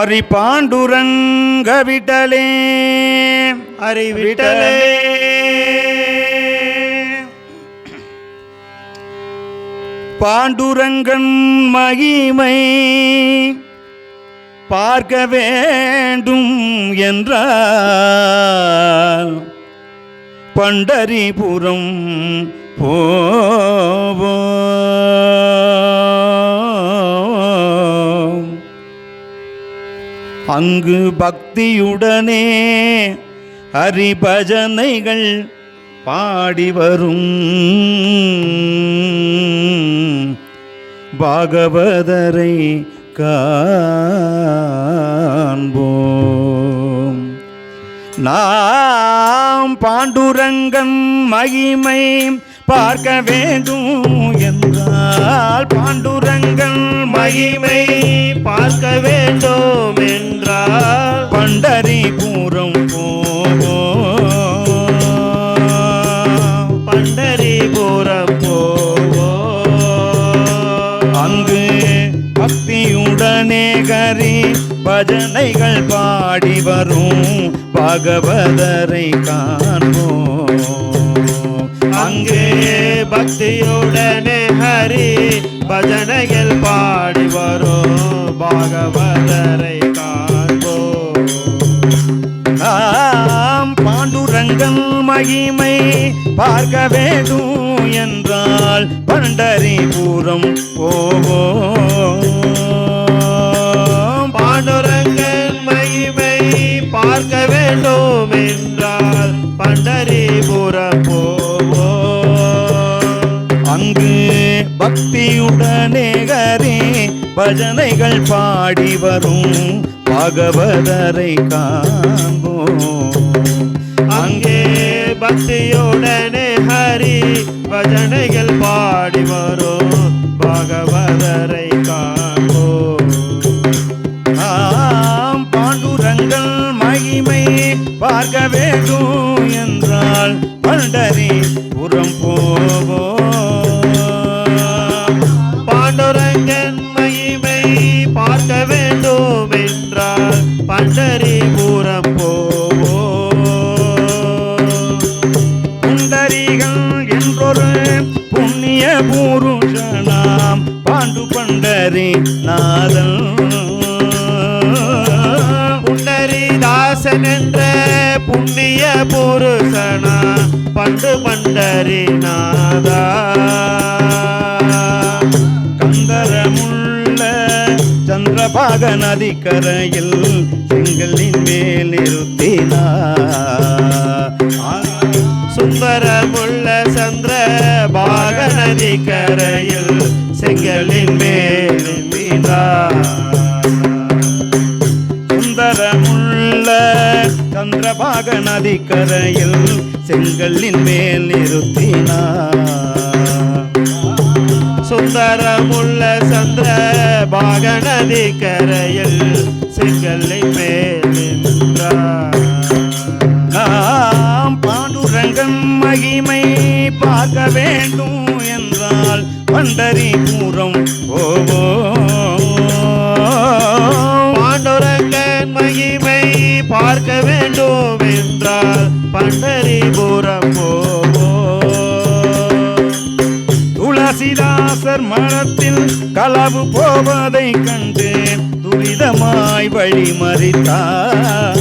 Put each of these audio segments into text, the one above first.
அரிபாண்டுரங்க விட்டலே அறிவிட்டலே பாண்டுரங்கன் மகிமை பார்க்க வேண்டும் என்றால் பண்டரிபுரம் போவோம். அங்கு பக்தியுடனே ஹரிபஜனைகள் பாடி வரும். பாகவதரை காண்போம். நாம் பாண்டுரங்கன் மகிமை பார்க்க வேண்டும் என்றால் பாண்டுரங்கன் மகிமை பார்க்க வேண்டும் என்றால் பண்டரிபுரம் போவோம் பண்டரிபுரம் போவோம் அங்கு பக்தியுடனே கரி பஜனைகள் பாடி வரும் பாகவதரை காண்போம். அங்கே பக்தியுடனே ஹரி பஜனைகள் பாடி வரும் பாகவதரை காண்போம். பாண்டுரங்கம் மகிமை பார்க்க வேண்டும் என்றால் பண்டரிபுரம் போவோம். வேண்டும் என்றால் பண்டரிபுரம் போவோ அங்கு பக்தியுடனே கரே பஜனைகள் பாடி வரும். பாகவதரை காண்போம். அங்கே பக்தியுடனே ஹரி பஜனைகள் பாடி வரும். வேண்டும் என்றால் பண்டரி புறம் நின்ற புண்ணிய புருஷனா பண்டு மண்டரிநாதா கந்தரமுள்ள சந்திரபாக நதிக்கரையில் செங்கலின் மேல் நிறுத்தினார் சுந்தரமுள்ள சந்திர பாக நதி செங்கலின் மேல் நின்றார். சந்திரபாக நதிக்கரையில் செங்கல்லின் மேல் நிறுத்தினார். சுந்தரமுள்ள சந்திர பாக நதி கரையில் செங்கலின் மேல் துளசிதாசர் மரத்தில் களவு போவதை கண்டு துரிதமாய் வழி மறித்தார்.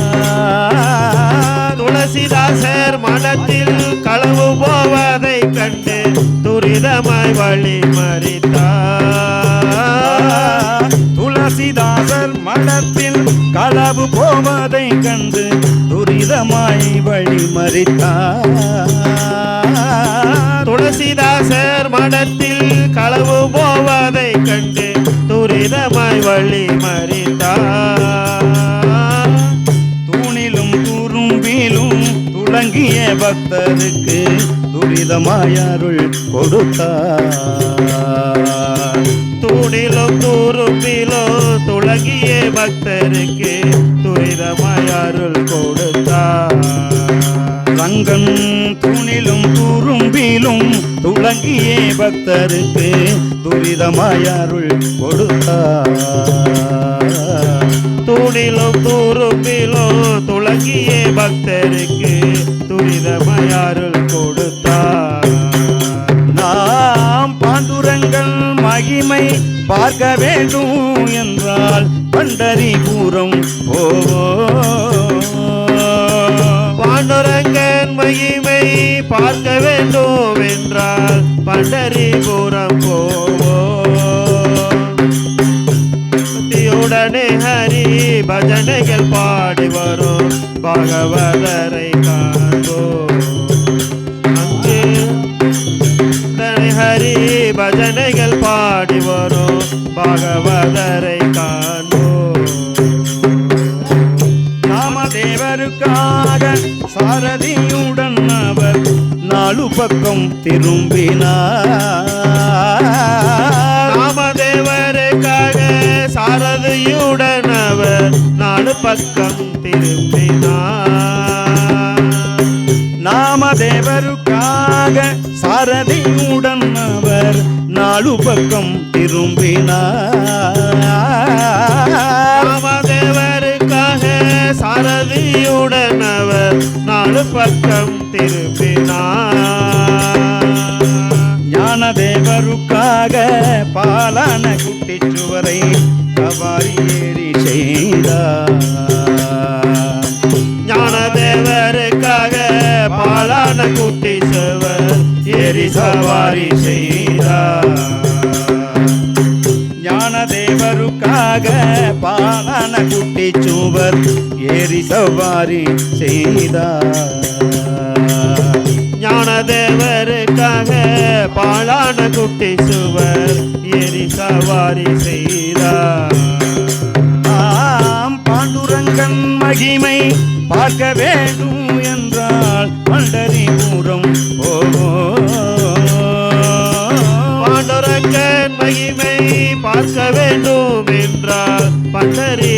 துளசிதாசர் மனத்தில் களவு போவதை கண்டு துரிதமாய் வழி மறித்தார். துளசிதாசர் மடத்தில் களவு போவதை கண்டு துரிதமாய் வழி மறித்தார். துளசிதாசர் மடத்தில் களவு போவதை கண்டு துரிதமாய் வழி மறித்தார். தூணிலும் துரும்பிலும் துளங்கிய பக்தருக்கு துரிதமாய் அருள் கொடுத்தார். தூணிலும் துரும்பிலோ துளங்கிய பக்தருக்கு துரிதமாய் அருள் கொடுத்தார். ரங்க தூணிலும் துரும்பிலும் துளங்கியே பக்தருக்கு துரிதமாய் அருள் கொடுத்தார். தூணிலும் தூருப்பிலோ துளங்கிய பக்தருக்கு துரிதமயாருள் கொடுத்தார். நாம் பாண்டுரங்கள் மகிமை பார்க்க வேண்டும் என்றால் பண்டரிபுரம் பார்க்க வேண்டும் என்றால் பண்டரிபுரம் போவோம் பக்தியுடனே ஹரி பஜனைகள் பாடி வரும். பகவதரை காண்போம் அங்கே ஹரி பஜனைகள் பாடி வரும். பகவதரை திரும்பினார். ராமதேவருக்காக சாரதியுடன் அவர் நாலு பக்கம் திரும்பினார். நாமதேவருக்காக சாரதியுடன் அவர் நாலு பக்கம் திரும்பினார். ராமதேவருக்காக சாரதியுடன் அவர் நாலு பக்கம் சவாரி ஏறி செய்தார். ஞானதேவருக்காக பாலான குட்டி செவர் ஏறி சவாரி செய்தார். ஞானதேவருக்காக பாலான குட்டி சுவர் ஏறி சவாரி செய்தார். ஞானதேவருக்காக பாலான குட்டி சுவர் ஏறி சவாரி செய்தார். பார்க்க வேண்டும் என்றால் பண்டரிபுரம் போவோம் பாண்டுரங்கன் மகிமை பார்க்க வேண்டும் என்றால் பண்டரி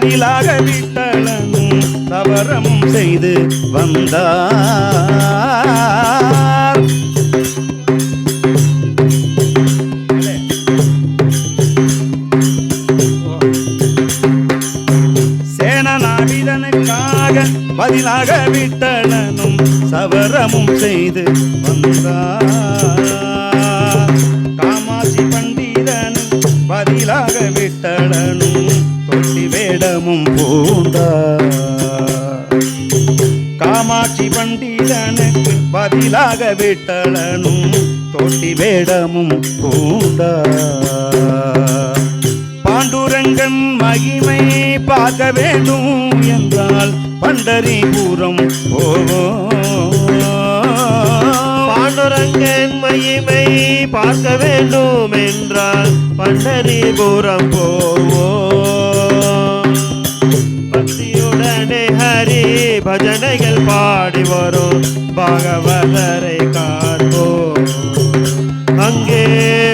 பதிலாக விட்டலனும் தவறமும் செய்து வந்தார். சேனநாவிதனுக்காக பதிலாக விட்டலனும் சவரமும் செய்து வந்தார். காமாசி பண்டிதனும் பதிலாக விட்டலனும் காமமும் பூண்டார் காமாட்சி பண்டிதனுக்கு பதிலாக விட்டலனும் தொட்டி வேடமும் பூண்டார் பாண்டுரங்கன் மகிமை பார்க்க வேண்டும் என்றால் பண்டரிபுரம் போவோம். பாண்டுரங்கன் மகிமை பார்க்க வேண்டும் என்றால் பண்டரிபுரம் போவோம். பஜனைகள் பாடி வரும். பாகவதரை காண்போம். அங்கே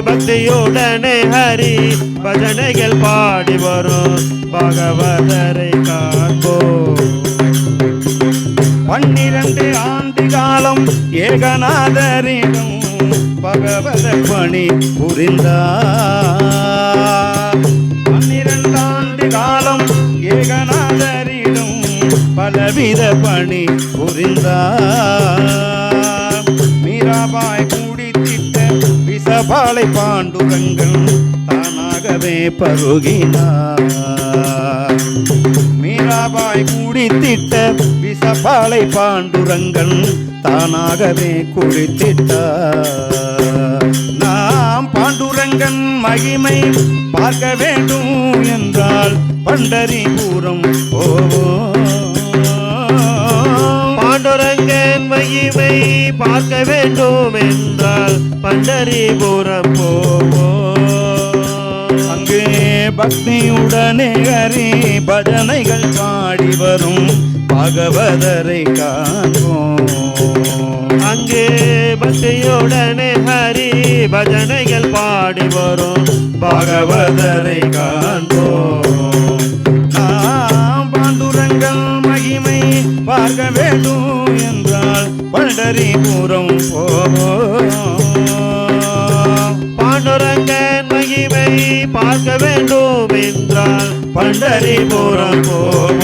பக்தியுடனே ஹரி பஜனைகள் பாடி வரும். பாகவதரை காண்போம். பன்னிரண்டு ஆண்டு காலம் ஏகநாதரிடம் பகவத பணி புரிந்தார். வித பணி புரிந்தார். மீராபாய் கூடித்திட்ட விசபாலை பாண்டுரங்கள் தானாகவே பருகினார். மீராபாய் கூடித்திட்ட விசபாலை பாண்டுரங்கன் தானாகவே குடித்திட்டார். நாம் பாண்டுரங்கன் மகிமை பார்க்க வேண்டும் என்றால் பண்டரிபுரம் போவோம். மகிமை பார்க்க வேண்டும் என்றால் பண்டரிபுரம் போவோம் பக்தியுடனே ஹரி பஜனைகள் பாடி வரும் பாகவதரை காண்போம். அங்கே பக்தியுடனே ஹரி பஜனைகள் பாடி வரும் பாகவதரை காண்போம். பார்க்க வேண்டும் என்றால் பண்டரிபுரம் போவோம். பாண்டுரங்கன் மகிமை பார்க்க வேண்டும் என்றால் பண்டரிபுரம் போவோம்.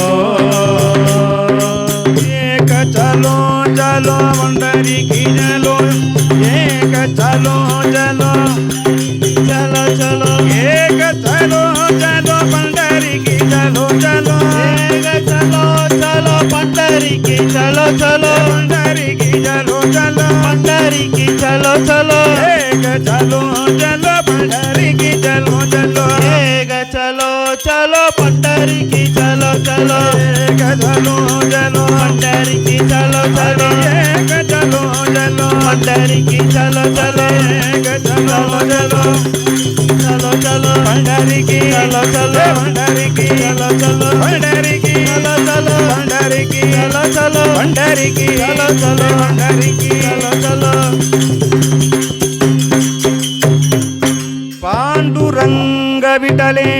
ஏக சலோ சலோ பண்டரி கி ஜலோ ஏக சலோ சலோ चलो చలో చలో అందరికి చలో చలో. అందరికి చలో చలో. ఏక చలో చలో పండరికి చలో చలో. ఏక చలో చలో పండరికి చలో చలో. ఏక చలో చలో. పండరికి చలో చలో. ఏక జలో జలో పండరికి జలో పాండురంగ విటలే